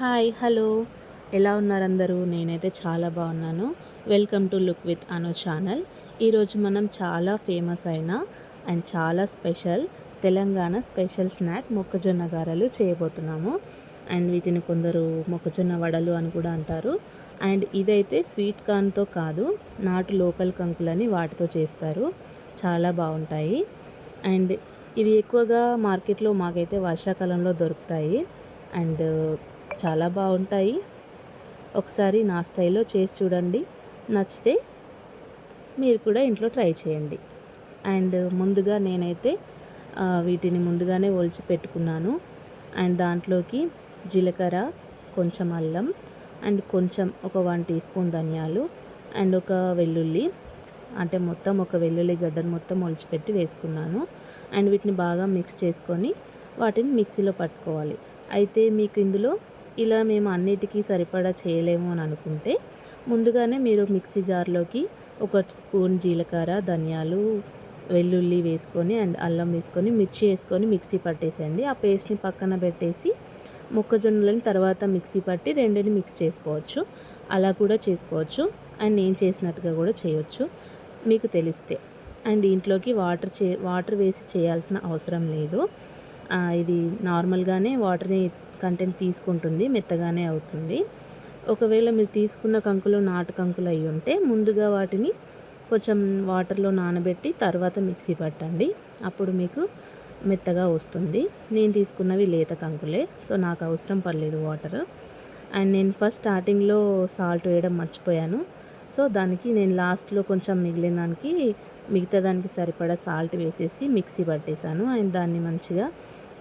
Hi hello. ఎలా ఉన్నారు అందరూ? నేనైతే చాలా బాగున్నాను. Welcome to look with Anu channel. ఈరోజు మనం చాలా ఫేమస్ అయిన అండ్ చాలా స్పెషల్ తెలంగాణ స్పెషల్ స్నాక్ మొక్కజొన్న గారెలు చేయబోతున్నాము. అండ్ వీటిని కొందరు మొక్కజొన్న వడలు అని కూడా అంటారు. అండ్ ఇదైతే స్వీట్ కార్న్తో కాదు నాటు లోకల్ కంకులని వాటితో చేస్తారు. చాలా బాగుంటాయి. అండ్ ఇవి ఎక్కువగా మార్కెట్లో మాకైతే వర్షాకాలంలో దొరుకుతాయి. అండ్ చాలా బాగుంటాయి. ఒకసారి నా స్టైల్లో చేసి చూడండి. నచ్చితే మీరు కూడా ఇంట్లో ట్రై చేయండి. అండ్ ముందుగా నేనైతే వీటిని ముందుగానే ఒలిచి పెట్టుకున్నాను. అండ్ దాంట్లోకి జీలకర్ర కొంచెం అల్లం అండ్ కొంచెం ఒక వన్ టీ స్పూన్ ధనియాలు అండ్ ఒక వెల్లుల్లి అంటే మొత్తం ఒక వెల్లుల్లి గడ్డను మొత్తం ఒలిచిపెట్టి వేసుకున్నాను. అండ్ వీటిని బాగా మిక్స్ చేసుకొని వాటిని మిక్సీలో పట్టుకోవాలి. అయితే మీకు ఇందులో ఇలా మేము అన్నిటికీ సరిపడా చేయలేము అని అనుకుంటే ముందుగానే మీరు మిక్సీ జార్లోకి ఒక స్పూన్ జీలకర్ర ధనియాలు వెల్లుల్లి వేసుకొని అండ్ అల్లం వేసుకొని మిర్చి వేసుకొని మిక్సీ పట్టేసేయండి. ఆ పేస్ట్ని పక్కన పెట్టేసి మొక్కజొన్నలని తర్వాత మిక్సీ పట్టి రెండుని మిక్స్ చేసుకోవచ్చు. అలా కూడా చేసుకోవచ్చు. అండ్ నేను చేసినట్టుగా కూడా చేయొచ్చు. మీకు తెలిస్తే. అండ్ దీంట్లోకి వాటర్ చే వాటర్ వేసి చేయాల్సిన అవసరం లేదు. ఇది నార్మల్గానే వాటర్ని కంటెంట్ తీసుకుంటుంది మెత్తగానే అవుతుంది. ఒకవేళ మీరు తీసుకున్న కంకులు నాటు కంకులు అయి ఉంటే ముందుగా వాటిని కొంచెం వాటర్లో నానబెట్టి తర్వాత మిక్సీ పట్టండి. అప్పుడు మీకు మెత్తగా వస్తుంది. నేను తీసుకున్నవి లేత కంకులే సో నాకు అవసరం పడలేదు వాటర్ అండ్ నేను ఫస్ట్ స్టార్టింగ్లో సాల్ట్ వేయడం మర్చిపోయాను. సో దానికి నేను లాస్ట్లో కొంచెం మిగిలిన దానికి మిగతా దానికి సరిపడా సాల్ట్ వేసేసి మిక్సీ పట్టేశాను. అండ్ దాన్ని మంచిగా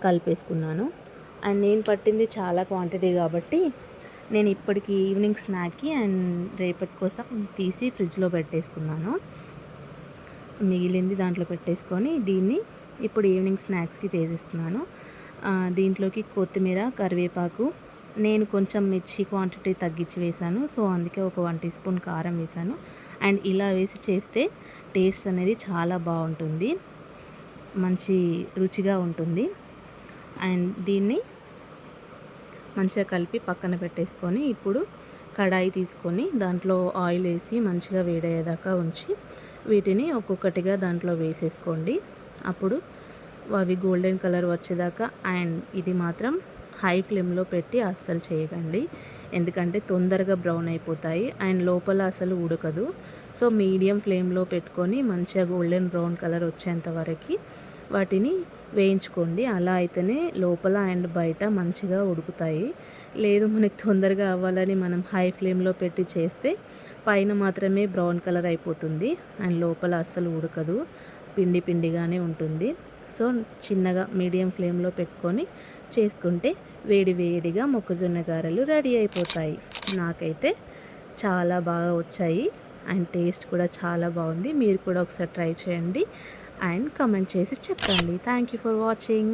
కలిపేసుకున్నాను. అండ్ నేను పట్టింది చాలా క్వాంటిటీ కాబట్టి నేను ఇప్పటికి ఈవినింగ్ స్నాక్కి అండ్ రేపటి కోసం తీసి ఫ్రిడ్జ్లో పెట్టేసుకున్నాను. మిగిలింది దాంట్లో పెట్టేసుకొని దీన్ని ఇప్పుడు ఈవినింగ్ స్నాక్స్కి చేసేస్తున్నాను. దీంట్లోకి కొత్తిమీర కరివేపాకు నేను కొంచెం మిర్చి క్వాంటిటీ తగ్గించి వేశాను. సో అందుకే ఒక వన్ టీ స్పూన్ కారం వేశాను. అండ్ ఇలా వేసి చేస్తే టేస్ట్ అనేది చాలా బాగుంటుంది. మంచి రుచిగా ఉంటుంది. అండ్ దీన్ని మంచిగా కలిపి పక్కన పెట్టేసుకొని ఇప్పుడు కడాయి తీసుకొని దాంట్లో ఆయిల్ వేసి మంచిగా వేడయ్యేదాకా ఉంచి వీటిని ఒక్కొక్కటిగా దాంట్లో వేసేసుకోండి. అప్పుడు అవి గోల్డెన్ కలర్ వచ్చేదాకా అండ్ ఇది మాత్రం హై ఫ్లేమ్లో పెట్టి అస్సలు చేయకండి. ఎందుకంటే తొందరగా బ్రౌన్ అయిపోతాయి అండ్ లోపల అసలు ఉడకదు. సో మీడియం ఫ్లేమ్లో పెట్టుకొని మంచిగా గోల్డెన్ బ్రౌన్ కలర్ వచ్చేంత వరకు వాటిని వేయించుకోండి. అలా అయితేనే లోపల అండ్ బయట మంచిగా ఉడుకుతాయి. లేదు మనకి తొందరగా అవ్వాలని మనం హై ఫ్లేమ్లో పెట్టి చేస్తే పైన మాత్రమే బ్రౌన్ కలర్ అయిపోతుంది. అండ్ లోపల అస్సలు ఉడకదు. పిండి పిండిగానే ఉంటుంది. సో చిన్నగా మీడియం ఫ్లేమ్లో పెట్టుకొని చేసుకుంటే వేడి వేడిగా మొక్కజొన్న గారెలు రెడీ అయిపోతాయి. నాకైతే చాలా బాగా వచ్చాయి. అండ్ టేస్ట్ కూడా చాలా బాగుంది. మీరు కూడా ఒకసారి ట్రై చేయండి. అండ్ కమెంట్ చేసి చెప్పండి. Thank you for watching